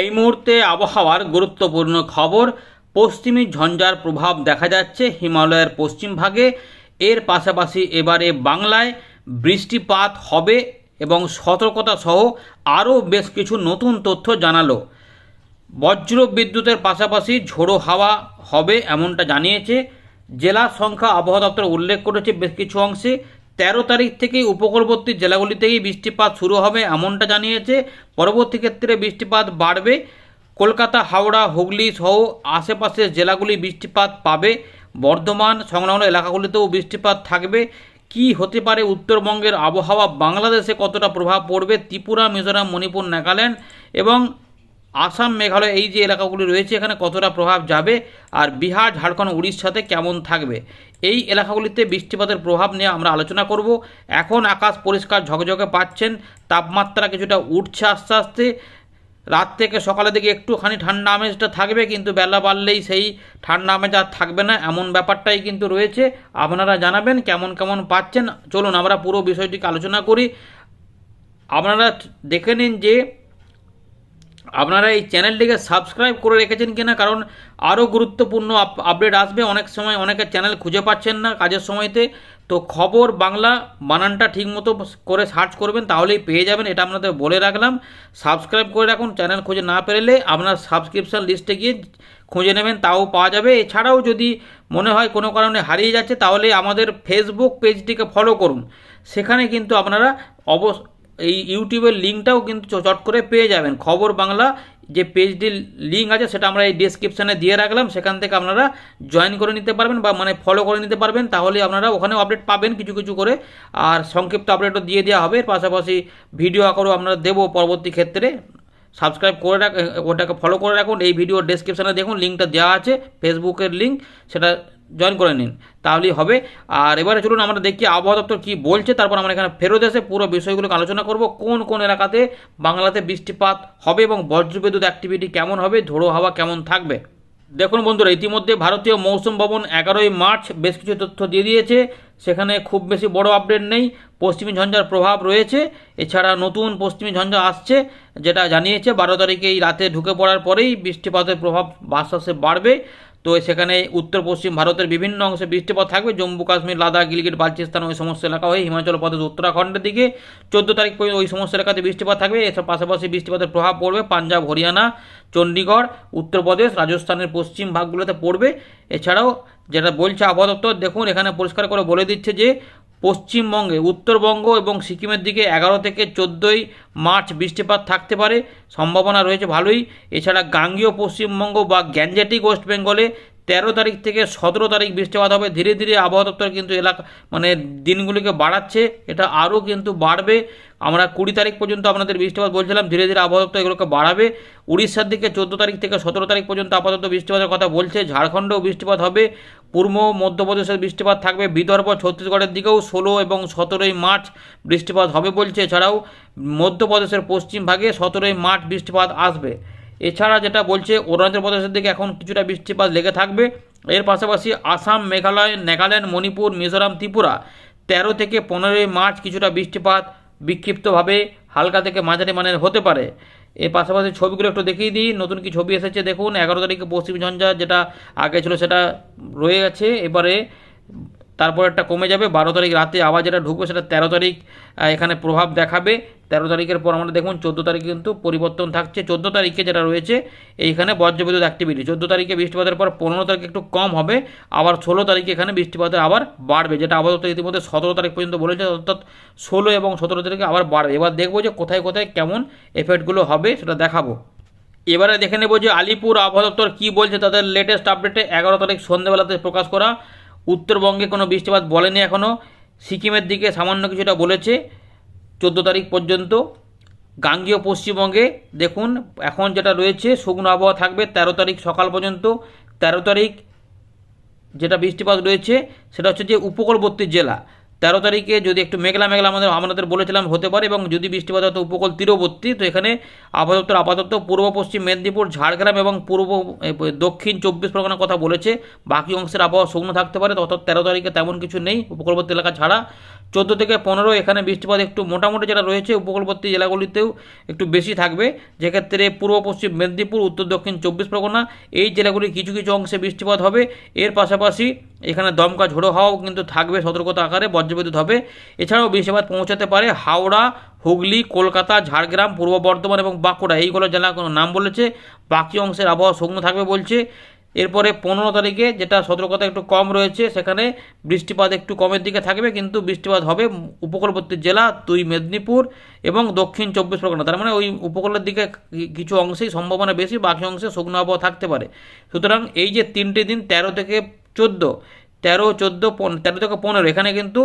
এই মুহূর্তে আবহাওয়ার গুরুত্বপূর্ণ খবর, পশ্চিমী ঝঞ্ঝার প্রভাব দেখা যাচ্ছে হিমালয়ের পশ্চিম ভাগে। এর পাশাপাশি এবারে বাংলায় বৃষ্টিপাত হবে এবং সতর্কতা সহ আরও বেশ কিছু নতুন তথ্য জানালো। বজ্র বিদ্যুতের পাশাপাশি ঝোড়ো হাওয়া হবে এমনটা জানিয়েছে। জেলা সংখ্যা আবহাওয়া দপ্তর উল্লেখ করেছে বেশ কিছু অংশে। তেরো তারিখ থেকে উপকূলবর্তী জেলাগুলিতেই বৃষ্টিপাত শুরু হবে এমনটা জানিয়েছে। পরবর্তী ক্ষেত্রে বৃষ্টিপাত বাড়বে। কলকাতা, হাওড়া, হুগলি সহ আশেপাশের জেলাগুলি বৃষ্টিপাত পাবে। বর্ধমান সংলগ্ন এলাকাগুলিতেও বৃষ্টিপাত থাকবে। কি হতে পারে উত্তরবঙ্গের আবহাওয়া বাংলাদেশে কতটা প্রভাব পড়বে? ত্রিপুরা, মিজোরাম, মণিপুর, নাগাল্যান্ড এবং আসাম, মেঘালয়, এই যে এলাকাগুলি রয়েছে, এখানে কতটা প্রভাব যাবে আর বিহার, ঝাড়খণ্ড, উড়িষ্যাতে কেমন থাকবে? এই এলাকাগুলিতে বৃষ্টিপাতের প্রভাব নিয়ে আমরা আলোচনা করব। এখন আকাশ পরিষ্কার, ঝকঝকে পাচ্ছেন, তাপমাত্রা কিছুটা উঠছে আস্তে আস্তে। রাত থেকে সকালের দিকে একটুখানি ঠান্ডা আমেজটা থাকবে, কিন্তু বেলা বাড়লেই সেই ঠান্ডা আমেজ আর থাকবে না। এমন ব্যাপারটাই কিন্তু রয়েছে। আপনারা জানাবেন কেমন কেমন পাচ্ছেন। চলুন আমরা পুরো বিষয়টিকে আলোচনা করি। আপনারা দেখে নিন যে আপনারা এই চ্যানেলটিকে সাবস্ক্রাইব করে রেখেছেন কিনা, কারণ আরও গুরুত্বপূর্ণ আপ- আপডেট আসবে। অনেক সময় অনেকের চ্যানেল খুঁজে পাচ্ছেন না কাজের সময়তে। তো খবর বাংলা বানানটা ঠিকমতো করে সার্চ করবেন, তাহলেই পেয়ে যাবেন। এটা আপনাদের বলে রাখলাম। সাবস্ক্রাইব করে রাখুন। চ্যানেল খুঁজে না পেলে আপনার সাবস্ক্রিপশান লিস্টে গিয়ে খুঁজে নেবেন, তাও পাওয়া যাবে। এছাড়াও যদি মনে হয় কোনো কারণে হারিয়ে যাচ্ছে, তাহলে আমাদের ফেসবুক পেজটিকে ফলো করুন। সেখানে কিন্তু আপনারা অবশ্য এই ইউটিউবের লিঙ্কটাও কিন্তু চট করে পেয়ে যাবেন। খবর বাংলা যে পেজটির লিঙ্ক আছে, সেটা আমরা এই ডেসক্রিপশানে দিয়ে রাখলাম। সেখান থেকে আপনারা জয়েন করে নিতে পারবেন বা মানে ফলো করে নিতে পারবেন। তাহলে আপনারা ওখানেও আপডেট পাবেন কিছু কিছু করে। আর সংক্ষিপ্ত আপডেটও দিয়ে দেওয়া হবে। পাশাপাশি ভিডিও আকারও আপনারা দেবো পরবর্তী ক্ষেত্রে। সাবস্ক্রাইব করে রাখ ওটাকে ফলো করে রাখুন। এই ভিডিও ডেসক্রিপশানে দেখুন, লিঙ্কটা দেওয়া আছে। ফেসবুকের লিঙ্ক। সেটা জয়েন করে নিন। তাহলেই হবে। আর এবারে চলুন, আমরা দেখি আবহাওয়া দপ্তর কী বলছে। তারপর আমরা এখানে ফেরত এসে পুরো বিষয়গুলোকে আলোচনা করব। কোন কোন এলাকাতে বাংলাতে বৃষ্টিপাত হবে এবং বজ্রবিদ্যুৎ অ্যাক্টিভিটি কেমন হবে ঝোড়ো হাওয়া কেমন থাকবে? দেখুন বন্ধুরা, ইতিমধ্যে ভারতীয় মৌসুম ভবন এগারোই মার্চ বেশ কিছু তথ্য দিয়ে দিয়েছে। সেখানে খুব বেশি বড় আপডেট নেই। পশ্চিমী ঝঞ্ঝার প্রভাব রয়েছে। এছাড়া নতুন পশ্চিমী ঝঞ্ঝা আসছে, যেটা জানিয়েছে বারো তারিখে এই রাতে ঢুকে পড়ার পরেই বৃষ্টিপাতের প্রভাব আস্তে বাড়বে। তো সেখানে উত্তর, পশ্চিম ভারতের বিভিন্ন অংশে বৃষ্টিপাত থাকবে। জম্মু, কাশ্মীর, লাদাখ, গিলগিট, বালচিস্তান ওই সমস্ত এলাকা হয়ে হিমাচল প্রদেশ, উত্তরাখণ্ডের দিকে চোদ্দ তারিখ পর্যন্ত ওই সমস্ত এলাকাতে বৃষ্টিপাত থাকবে। এসব পাশাপাশি বৃষ্টিপাতের প্রভাব পড়বে পাঞ্জাব, হরিয়ানা চণ্ডীগড় উত্তরপ্রদেশ রাজস্থানের পশ্চিম ভাগগুলোতে পড়বে। এছাড়াও যেটা বলছে আবহাওয়া দপ্তর, দেখুন এখানে পরিষ্কার করে বলে দিচ্ছে যে পশ্চিমবঙ্গে, উত্তরবঙ্গ এবং সিকিমের দিকে এগারো থেকে চোদ্দোই মার্চ বৃষ্টিপাত থাকতে পারে। সম্ভাবনা রয়েছে ভালোই। এছাড়া গাঙ্গীয় পশ্চিমবঙ্গ বা গ্যাঞ্জেটিক ওয়েস্ট বেঙ্গলে তেরো তারিখ থেকে সতেরো তারিখ বৃষ্টিপাত হবে। ধীরে ধীরে আবহাওয়া দপ্তর কিন্তু এলাকা মানে দিনগুলিকে বাড়াচ্ছে। এটা আরও কিন্তু বাড়বে। আমরা কুড়ি তারিখ পর্যন্ত আপনাদের বৃষ্টিপাত বলছিলাম, ধীরে ধীরে আবহাওয়া দপ্তর এগুলোকে বাড়াবে। উড়িষ্যার দিকে চোদ্দ তারিখ থেকে সতেরো তারিখ পর্যন্ত আপাতত বৃষ্টিপাতের কথা বলছে। ঝাড়খণ্ডেও বৃষ্টিপাত হবে। পূর্ব মধ্যপ্রদেশের বৃষ্টিপাত থাকবে। বিদর্ভ ছত্তিশগড়ের দিকেও ষোলো এবং সতেরোই মার্চ বৃষ্টিপাত হবে বলছে। এছাড়াও মধ্যপ্রদেশের পশ্চিম ভাগে সতেরোই মার্চ বৃষ্টিপাত আসবে। এছাড়া যেটা বলছে, অরুণাচল প্রদেশের দিকে এখন কিছুটা বৃষ্টিপাত লেগে থাকবে। এর পাশাপাশি আসাম, মেঘালয়, নাগাল্যান্ড, মণিপুর, মিজোরাম, ত্রিপুরা তেরো থেকে পনেরোই মার্চ কিছুটা বৃষ্টিপাত বিক্ষিপ্তভাবে হালকা থেকে মাঝারি মানের হতে পারে। এর পাশাপাশি ছবিগুলো একটু দেখিয়ে দিই। নতুন কি ছবি এসেছে দেখুন, এগারো তারিখে পশ্চিম ঝঞ্ঝা যেটা আগে ছিল সেটা রয়ে গেছে। এবারে তারপর একটা কমে যাবে, বারো তারিখ রাতে আবার যেটা ঢুকবে সেটা তেরো তারিখ এখানে প্রভাব দেখাবে। তেরো তারিখের পর আমরা দেখুন, চোদ্দ তারিখে কিন্তু পরিবর্তন থাকছে। চোদ্দ তারিখে যেটা রয়েছে, এইখানে বজ্রবিদ্যুৎ অ্যাক্টিভিটি চোদ্দ তারিখে বৃষ্টিপাতের পর পনেরো তারিখে একটু কম হবে, আবার ষোলো তারিখে এখানে বৃষ্টিপাতের আবার বাড়বে, যেটা আপাতত ইতিমধ্যে সতেরো তারিখ পর্যন্ত বলেছে, অর্থাৎ ষোলো এবং সতেরো তারিখে আবার বাড়বে। এবার দেখব যে কোথায় কোথায় কেমন এফেক্টগুলো হবে, সেটা দেখাবো। এবারে দেখে নেব যে আলিপুর আবহাওয়া দপ্তর কী বলছে, তাদের লেটেস্ট আপডেটে এগারো তারিখ সন্ধ্যেবেলাতে প্রকাশ করা। উত্তরবঙ্গে কোনো বৃষ্টিপাত বলেনি এখনও সিকিমের দিকে সামান্য কিছুটা বলেছে চোদ্দ তারিখ পর্যন্ত। গাঙ্গীয় পশ্চিমবঙ্গে দেখুন, এখন যেটা রয়েছে, শুকনো আবহাওয়া থাকবে তেরো তারিখ সকাল পর্যন্ত। তেরো তারিখ যেটা বৃষ্টিপাত রয়েছে, সেটা হচ্ছে যে উপকূলবর্তী জেলা। তেরো তারিখে যদি একটু মেঘলা মেঘলা আমাদের আমাদের বলেছিলাম, হতে পারে এবং যদি বৃষ্টিপাত হতো উপকূল তীরবর্তী, তো এখানে আপাতত আপাতত পূর্ব পশ্চিম মেদিনীপুর, ঝাড়গ্রাম এবং পূর্ব দক্ষিণ চব্বিশ পরগনার কথা বলেছে। বাকি অংশের আবহাওয়া শুকনো থাকতে পারে, অর্থাৎ তেরো তারিখে তেমন কিছু নেই উপকূলবর্তী এলাকা ছাড়া। চোদ্দ থেকে পনেরো, এখানে বৃষ্টিপাত একটু মোটামুটি যেটা রয়েছে উপকূলবর্তী জেলাগুলিতেও একটু বেশি থাকবে। যেক্ষেত্রে পূর্ব, পশ্চিম মেদিনীপুর, উত্তর, দক্ষিণ, চব্বিশ পরগনা এই জেলাগুলির কিছু কিছু অংশে বৃষ্টিপাত হবে। এর পাশাপাশি এখানে দমকা ঝোড়ো হাওয়াও কিন্তু থাকবে সতর্কতা আকারে বজ্রবিদ্যুৎ হবে। এছাড়াও বৃষ্টিপাত পৌঁছাতে পারে হাওড়া, হুগলি, কলকাতা, ঝাড়গ্রাম, পূর্ব বর্ধমান এবং বাঁকুড়া। এইগুলো জেলা নাম বলেছে? বাকি অংশের আবহাওয়া শুকনো থাকবে বলছে। এরপরে পনেরো তারিখে যেটা সতর্কতা একটু কম রয়েছে, সেখানে বৃষ্টিপাত একটু কমের দিকে থাকবে, কিন্তু বৃষ্টিপাত হবে উপকূলবর্তী জেলা দুই মেদিনীপুর এবং দক্ষিণ চব্বিশ পরগনা। তার মানে ওই উপকূলের দিকে কিছু অংশেই সম্ভাবনা বেশি, বাকি অংশে শুকনো আবহাওয়া থাকতে পারে। সুতরাং এই যে তিনটি দিন, তেরো থেকে চোদ্দ, তেরো চোদ্দ তেরো থেকে পনেরো, এখানে কিন্তু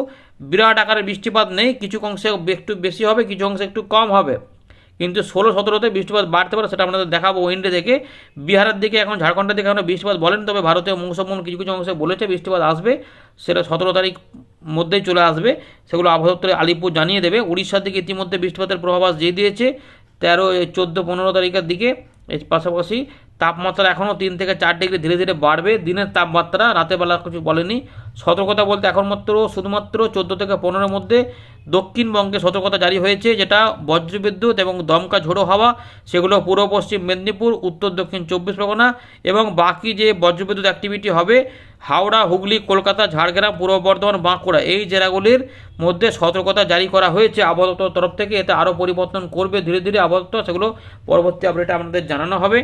বিরাট আকারের বৃষ্টিপাত নেই কিছু অংশে একটু বেশি হবে, কিছু অংশে একটু কম হবে। কিন্তু ষোলো, সতেরোতে বৃষ্টিপাত বাড়তে পারে সেটা আপনাদের দেখাবো। উইন্ডে দেখে বিহারের দিকে এখন ঝাড়খণ্ডের দিকে এখন বৃষ্টিপাত বলেন, তবে ভারতীয় মৌসুম কিছু কিছু অংশে বলেছে বৃষ্টিপাত আসবে, সেটা সতেরো তারিখ মধ্যেই চলে আসবে। সেগুলো আবহাওয়া আলিপুর জানিয়ে দেবে। উড়িষ্যার দিকে ইতিমধ্যে বৃষ্টিপাতের পূর্বাভাস দিয়ে দিয়েছে, তেরো, চোদ্দ, পনেরো তারিখের দিকে। এর পাশাপাশি তাপমাত্রা এখনও তিন থেকে চার ডিগ্রি ধীরে ধীরে বাড়বে। দিনের তাপমাত্রা রাতের বেলা কিছু বলেনি। সতর্কতা বলতে এখন মাত্র শুধুমাত্র চোদ্দ থেকে পনেরোর মধ্যে দক্ষিণবঙ্গে সতর্কতা জারি হয়েছে, যেটা বজ্রবিদ্যুৎ এবং দমকা ঝোড়ো হাওয়া, সেগুলো পূর্ব, পশ্চিম মেদিনীপুর, উত্তর, দক্ষিণ চব্বিশ পরগনা এবং বাকি যে বজ্রবিদ্যুৎ অ্যাক্টিভিটি হবে, হাওড়া, হুগলি, কলকাতা, ঝাড়গ্রাম, পূর্ব বর্ধমান, বাঁকুড়া, এই জেলাগুলির মধ্যে সতর্কতা জারি করা হয়েছে। আবহাওয়া তরফ থেকে এতে আরও পরিবর্তন করবে ধীরে ধীরে আবহাওয়া সেগুলো পরবর্তী আপডেটে আপনাদের জানানো হবে।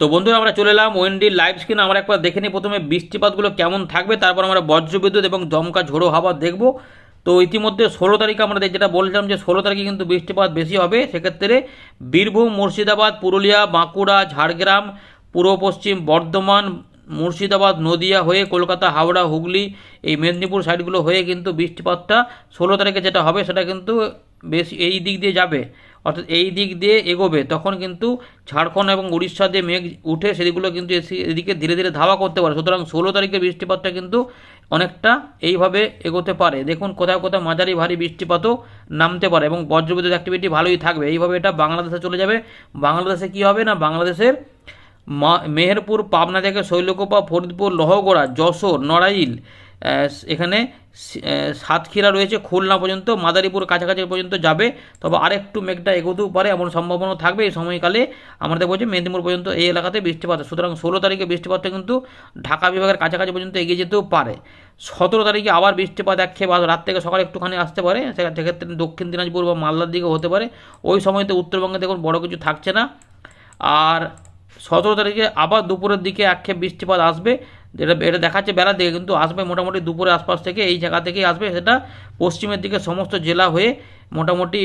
তো বন্ধুরা, আমরা চলে এলাম ওয়েন্ডির লাইভ স্ক্রিন আমরা একবার দেখে নিই প্রথমে বৃষ্টিপাতগুলো কেমন থাকবে, তারপর আমরা বজ্রবিদ্যুৎ এবং দমকা ঝোড়ো হাওয়া দেখব। তো ইতিমধ্যে ষোলো তারিখে আমরা যেটা বলছিলাম যে ষোলো তারিখে কিন্তু বৃষ্টিপাত বেশি হবে, সেক্ষেত্রে বীরভূম, মুর্শিদাবাদ, পুরুলিয়া, বাঁকুড়া, ঝাড়গ্রাম, পূর্ব পশ্চিম বর্ধমান, মুর্শিদাবাদ, নদিয়া হয়ে কলকাতা, হাওড়া, হুগলি, এই মেদিনীপুর সাইডগুলো হয়ে কিন্তু বৃষ্টিপাতটা ষোলো তারিখে যেটা হবে সেটা কিন্তু বেশ এই দিক দিয়ে যাবে। অর্থাৎ এই দিক দিয়ে এগোবে, তখন কিন্তু ঝাড়খণ্ড এবং উড়িষ্যা দিয়ে মেঘ উঠে সেদিকগুলো কিন্তু এদিকে ধীরে ধীরে ধাওয়া করতে পারে। সুতরাং ষোলো তারিখে বৃষ্টিপাতটা কিন্তু অনেকটা এইভাবে এগোতে পারে। দেখুন কোথাও কোথাও মাঝারি ভারী বৃষ্টিপাতও নামতে পারে এবং বজ্রবিদ্যুৎ অ্যাক্টিভিটি ভালোই থাকবে। এইভাবে এটা বাংলাদেশে চলে যাবে। বাংলাদেশে কি হবে না? বাংলাদেশের মেহেরপুর, পাবনা থেকে শৈলকোপা, ফরিদপুর, লহগড়া, যশোর, নড়াইল এখানে সাতক্ষীরা রয়েছে, খুলনা পর্যন্ত, মাদারীপুর কাছাকাছি পর্যন্ত যাবে। তবে আরেকটু মেঘটা এগোতেও পারে, এমন সম্ভাবনা থাকবে। এই সময়কালে আমাদের বলছে মেদিনীপুর পর্যন্ত এই এলাকাতে বৃষ্টিপাত। সুতরাং ষোলো তারিখে বৃষ্টিপাতটা কিন্তু ঢাকা বিভাগের কাছাকাছি পর্যন্ত এগিয়ে যেতেও পারে। সতেরো তারিখে আবার বৃষ্টিপাত একক্ষেপ রাত থেকে সকালে একটুখানি আসতে পারে। সেক্ষেত্রে দক্ষিণ দিনাজপুর বা মালদার দিকে হতে পারে। ওই সময়তে উত্তরবঙ্গে দেখুন বড় কিছু থাকছে না। আর সতেরো তারিখে আবার দুপুরের দিকে একক্ষেপ বৃষ্টিপাত আসবে। যেটা, এটা দেখাচ্ছে বেলার দিকে কিন্তু আসবে মোটামুটি দুপুরের আশপাশ থেকে, এই জায়গা থেকেই আসবে। সেটা পশ্চিমের দিকে সমস্ত জেলা হয়ে মোটামুটি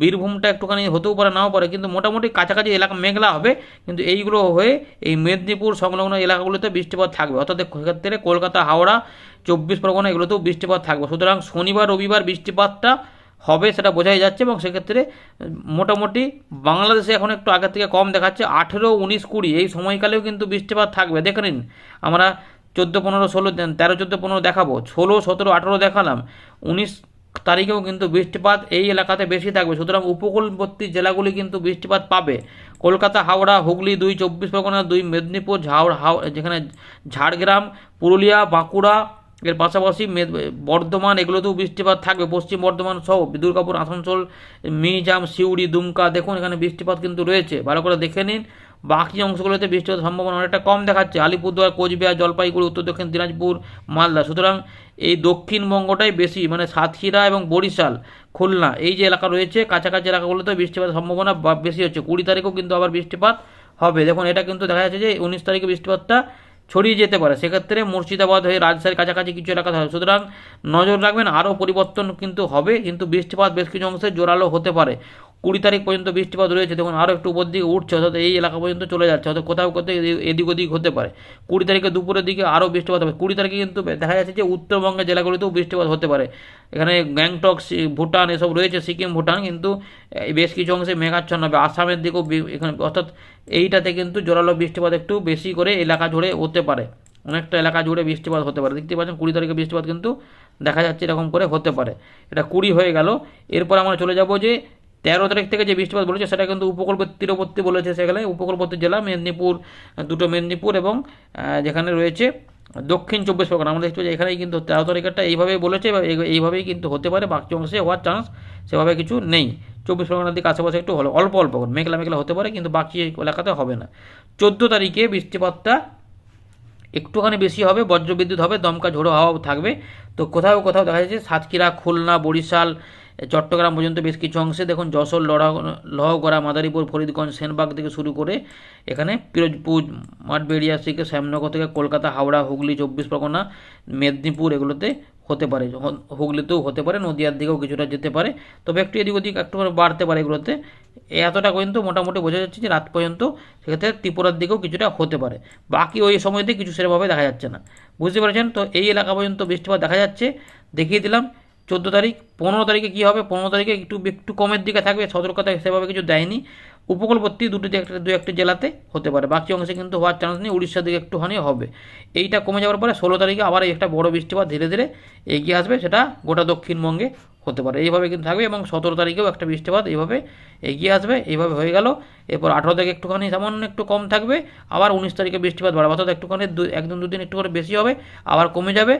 বীরভূমটা একটুখানি হতেও পারে, নাও পারে, কিন্তু মোটামুটি কাছাকাছি এলাকা মেঘলা হবে। কিন্তু এইগুলো হয়ে এই মেদিনীপুর সংলগ্ন এলাকাগুলোতে বৃষ্টিপাত থাকবে। অর্থাৎ সেক্ষেত্রে কলকাতা, হাওড়া, চব্বিশ পরগনা এগুলোতেও বৃষ্টিপাত থাকবে। সুতরাং শনিবার, রবিবার বৃষ্টিপাতটা হবে সেটা বোঝাই যাচ্ছে এবং সেক্ষেত্রে মোটামুটি বাংলাদেশে এখন একটু আগের থেকে কম দেখাচ্ছে। আঠেরো, উনিশ, কুড়ি, এই সময়কালেও কিন্তু বৃষ্টিপাত থাকবে। দেখে নিন, আমরা চোদ্দ, পনেরো, ষোলো, তেরো চোদ্দ, পনেরো দেখাবো। ষোলো, সতেরো, আঠেরো দেখালাম। উনিশ তারিখেও কিন্তু বৃষ্টিপাত এই এলাকাতে বেশি থাকবে। সুতরাং উপকূলবর্তী জেলাগুলি কিন্তু বৃষ্টিপাত পাবে। কলকাতা, হাওড়া, হুগলি, দুই, চব্বিশ পরগনা, দুই, মেদিনীপুর ঝাড় হাও, যেখানে ঝাড়গ্রাম, পুরুলিয়া, বাঁকুড়া এর পাশাপাশি বর্ধমান, এগুলোতেও বৃষ্টিপাত থাকবে। পশ্চিম বর্ধমান সহ দুর্গাপুর, আসানসোল মিজাম সিউড়ি, দুমকা, দেখুন এখানে বৃষ্টিপাত কিন্তু রয়েছে। ভালো করে দেখে নিন। বাকি অংশগুলোতে বৃষ্টিপাতের সম্ভাবনা অনেকটা কম দেখাচ্ছে। আলিপুরদুয়ার, কোচবিহার, জলপাইগুড়ি, উত্তর দক্ষিণ দিনাজপুর, মালদা। সুতরাং এই দক্ষিণবঙ্গটাই বেশি মানে সাতক্ষীরা এবং বরিশাল, খুলনা এই যে এলাকা রয়েছে, কাছাকাছি এলাকাগুলোতে বৃষ্টিপাতের সম্ভাবনা বেশি হচ্ছে। কুড়ি তারিখেও কিন্তু আবার বৃষ্টিপাত হবে। দেখুন, এটা কিন্তু দেখা যাচ্ছে যে উনিশ তারিখে বৃষ্টিপাতটা ছড়িয়ে যেতে পারে। সেক্ষেত্রে মুর্শিদাবাদ হয়ে রাজশাহীর কাছাকাছি কিছু এলাকা হবে সুতরাং নজর রাখবেন, আরও পরিবর্তন কিন্তু হবে, কিন্তু বৃষ্টিপাত বেশ কিছু অংশে জোরালো হতে পারে। কুড়ি তারিখ পর্যন্ত বৃষ্টিপাত রয়েছে, দেখুন আরও একটু উপর দিকে উঠছে, অর্থাৎ এই এলাকা পর্যন্ত চলে যাচ্ছে, অর্থাৎ কোথাও কোথাও এদি- এদিক ওদিক হতে পারে। কুড়ি তারিখে দুপুরের দিকে আরও বৃষ্টিপাত হবে। কুড়ি তারিখে কিন্তু দেখা যাচ্ছে যে উত্তরবঙ্গের জেলাগুলিতেও বৃষ্টিপাত হতে পারে। এখানে গ্যাংটক ভুটান এসব রয়েছে, সিকিম, ভুটান, কিন্তু বেশ কিছু অংশে মেঘাচ্ছন্ন হবে। আসামের দিকেও এখানে, অর্থাৎ এইটাতে কিন্তু জোরালো বৃষ্টিপাত একটু বেশি করে এলাকা জুড়ে হতে পারে। অনেকটা এলাকা জুড়ে বৃষ্টিপাত হতে পারে। দেখতে পাচ্ছেন কুড়ি তারিখে বৃষ্টিপাত কিন্তু দেখা যাচ্ছে এরকম করে হতে পারে। এটা কুড়ি হয়ে গেল। এরপর আমরা চলে যাব যে তেরো তারিখ থেকে যে বৃষ্টিপাত বলেছে, সেটা কিন্তু উপকূলবর্তী, তীরবর্তী বলেছে সেখানে। উপকূলবর্তী জেলা, মেদিনীপুর দুটো মেদিনীপুর এবং যেখানে রয়েছে দক্ষিণ চব্বিশ পরগনা। আমরা দেখতে পাচ্ছি এখানেই কিন্তু তেরো তারিখেরটা এইভাবেই বলেছে এইভাবেই কিন্তু হতে পারে, বাকি অংশে হওয়ার চান্স সেভাবে কিছু নেই। চব্বিশ পরগনার দিকে আশেপাশে একটু হলো, অল্প অল্প করে, মেঘলা মেঘলা হতে পারে, কিন্তু বাকি এলাকাতে হবে না। চোদ্দ তারিখে বৃষ্টিপাতটা একটুখানি বেশি হবে, বজ্রবিদ্যুৎ হবে, দমকা ঝোড়ো হাওয়া থাকবে। তো কোথাও কোথাও দেখা যাচ্ছে সাতক্ষীরা, খুলনা, বরিশাল চট্টগ্রাম পর্যন্ত বেশ কিছু অংশে দেখুন যশোর লড়া লহগড়া, মাদারীপুর, ফরিদগঞ্জ, সেনবাগ থেকে শুরু করে এখানে পিরোজপুর, মাঠবেড়িয়া থেকে শ্যামনগর থেকে কলকাতা, হাওড়া, হুগলি, চব্বিশ পরগনা, মেদিনীপুর এগুলোতে হতে পারে হুগলিতেও হতে পারে, নদীয়ার দিকেও কিছুটা যেতে পারে। তবে একটু এদিক ওদিক একটু বাড়তে পারে এগুলোতে। এতটা পর্যন্ত মোটামুটি বোঝা যাচ্ছে যে রাত পর্যন্ত সেক্ষেত্রে ত্রিপুরার দিকেও কিছুটা হতে পারে। বাকি ওই সময়তে কিছু সেরকমভাবে দেখা যাচ্ছে না। বুঝতে পারছেন? তো এই এলাকা পর্যন্ত বৃষ্টিপাত দেখা যাচ্ছে। দেখিয়ে দিলাম। চোদ্দ তারিখ, পনেরো তারিখে কী হবে? পনেরো তারিখে একটু একটু কমের দিকে থাকবে, সতর্কতা সেভাবে কিছু দেয়নি। উপকূলবর্তী দুটি দু একটি জেলাতে হতে পারে। বাকি অংশে কিন্তু হওয়ার চান্স নেই, উড়িষ্যার দিকে একটুখানি হবে। এইটা কমে যাওয়ার পরে ষোলো তারিখে আবার একটা বড় বৃষ্টিপাত ধীরে ধীরে এগিয়ে আসবে, সেটা গোটা দক্ষিণবঙ্গে হতে পারে। এইভাবে কিন্তু থাকবে এবং সতেরো তারিখেও একটা বৃষ্টিপাত এইভাবে এগিয়ে আসবে, এইভাবে হয়ে গেল। এরপর আঠেরো তারিখে একটুখানি সামান্য একটু কম থাকবে, আবার উনিশ তারিখে বৃষ্টিপাত বাড়বে, অর্থাৎ একটুখানি দু একদিন দুদিন একটু করে বেশি হবে, আবার কমে যাবে।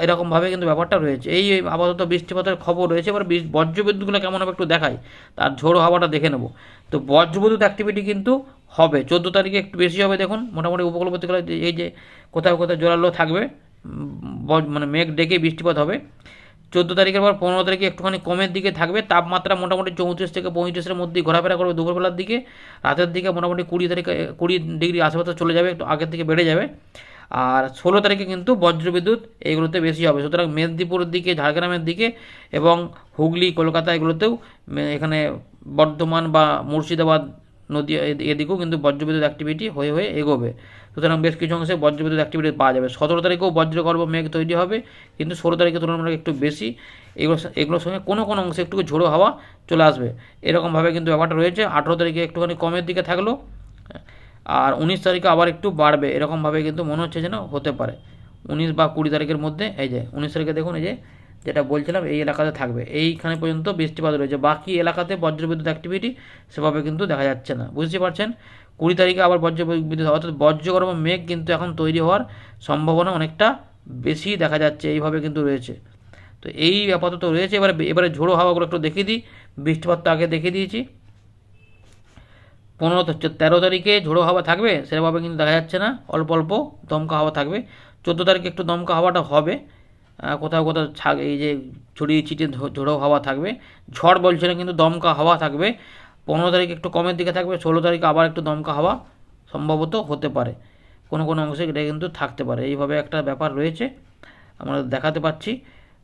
এরকমভাবে কিন্তু ব্যাপারটা রয়েছে। এই আপাতত বৃষ্টিপাতের খবর রয়েছে, এবার বীজ- বজ্রবিদ্যুৎগুলো কেমন হবে একটু দেখাই। তার ঝোড়ো হাওয়াটা দেখে নেব। তো বজ্রবিদ্যুৎ অ্যাক্টিভিটি কিন্তু হবে। চোদ্দ তারিখে একটু বেশি হবে দেখুন। মোটামুটি উপকূলবর্তীগুলো এই যে কোথাও কোথাও জোরালো থাকবে মানে মেঘ ডেকে বৃষ্টিপাত হবে। চোদ্দ তারিখের পর পনেরো তারিখে একটুখানি কমের দিকে থাকবে। তাপমাত্রা মোটামুটি চৌত্রিশ থেকে পঁয়ত্রিশের মধ্যেই ঘোরাফেরা করবে দুপুরবেলার দিকে। রাতের দিকে মোটামুটি কুড়ি তারিখে, কুড়ি ডিগ্রি আশেপাশে চলে যাবে, একটু আগের দিকে বেড়ে যাবে। আর ষোলো তারিখে কিন্তু বজ্রবিদ্যুৎ এইগুলোতে বেশি হবে। সুতরাং মেদিনীপুরের দিকে, ঝাড়গ্রামের দিকে এবং হুগলি, কলকাতা এগুলোতেও এখানে বর্ধমান বা মুর্শিদাবাদ নদী এদিকেও কিন্তু বজ্রবিদ্যুৎ অ্যাক্টিভিটি হয়ে হয়ে এগোবে। সুতরাং বেশ কিছু অংশে বজ্রবিদ্যুৎ অ্যাক্টিভিটি পাওয়া যাবে। সতেরো তারিখেও বজ্রগর্ভ মেঘ তৈরি হবে, কিন্তু ষোলো তারিখে তুলনামূলক একটু বেশি। এগুলো এগুলোর সঙ্গে কোনো কোনো অংশে একটু ঝোড়ো হাওয়া চলে আসবে। এরকমভাবে কিন্তু ব্যাপারটা রয়েছে। আঠেরো তারিখে একটুখানি কমের দিকে থাকল। আর উনিশ তারিখে আবার একটু বাড়বে। এরকমভাবে কিন্তু মনে হচ্ছে যেন হতে পারে। উনিশ বা কুড়ি তারিখের মধ্যে এই যে, উনিশ তারিখে দেখুন এই যে, যেটা বলছিলাম, এই এলাকাতে থাকবে। এইখানে পর্যন্ত বৃষ্টিপাত রয়েছে। বাকি এলাকাতে বজ্রবিদ্যুৎ অ্যাক্টিভিটি সেভাবে কিন্তু দেখা যাচ্ছে না। বুঝতে পারছেন? কুড়ি তারিখে আবার বজ্র বিদ্যুৎ অর্থাৎ বজ্রগর্ভ মেঘ কিন্তু এখন তৈরি হওয়ার সম্ভাবনা অনেকটা বেশি দেখা যাচ্ছে। এইভাবে কিন্তু রয়েছে। তো এই আপাতত রয়েছে। এবারে এবারে ঝোড়ো হাওয়াগুলো একটু দেখিয়ে দিই। বৃষ্টিপাত তো আগে দেখিয়ে দিয়েছি। পনেরো তেরো তারিখে ঝোড়ো হাওয়া থাকবে সেভাবে কিন্তু দেখা যাচ্ছে না। অল্প অল্প দমকা হাওয়া থাকবে। চোদ্দ তারিখে একটু দমকা হাওয়াটা হবে। কোথাও কোথাও ছাগ, এই যে ছড়িয়ে ছিটিয়ে ঝোড়ো হাওয়া থাকবে। ঝড় বলছে না, কিন্তু দমকা হাওয়া থাকবে। পনেরো তারিখে একটু কমের দিকে থাকবে, ষোলো তারিখে আবার একটু দমকা হাওয়া সম্ভবত হতে পারে। কোনো কোনো অংশে এটা কিন্তু থাকতে পারে। এইভাবে একটা ব্যাপার রয়েছে, আমরা দেখাতে পাচ্ছি।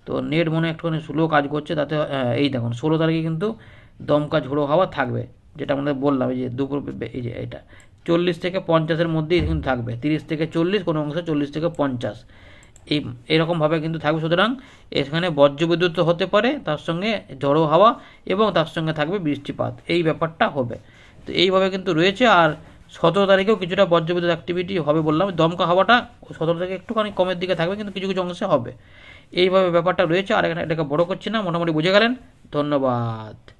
তো নেট মনে একটুখানি স্লো কাজ করছে, তাতে এই দেখুন, ষোলো তারিখে কিন্তু দমকা ঝোড়ো হাওয়া থাকবে। যেটা আমাদের বললাম, এই যে দুপুর এই যে এটা। চল্লিশ থেকে পঞ্চাশের মধ্যেই কিন্তু থাকবে। তিরিশ থেকে চল্লিশ, কোনো অংশে চল্লিশ থেকে পঞ্চাশ। এই, এরকমভাবে কিন্তু থাকবে। সুতরাং এখানে বজ্রবিদ্যুৎ হতে পারে, তার সঙ্গে ঝড়ো হাওয়া এবং তার সঙ্গে থাকবে বৃষ্টিপাত। এই ব্যাপারটা হবে। তো এইভাবে কিন্তু রয়েছে। আর সতেরো তারিখেও কিছুটা বজ্রবিদ্যুৎ অ্যাক্টিভিটি হবে বললাম। দমকা হাওয়াটা সতেরো তারিখে একটুখানি কমের দিকে থাকবে, কিন্তু কিছু কিছু অংশে হবে। এইভাবে ব্যাপারটা রয়েছে। আর এখানে এটাকে বড় করছি না, মোটামুটি বুঝে গেলেন। ধন্যবাদ।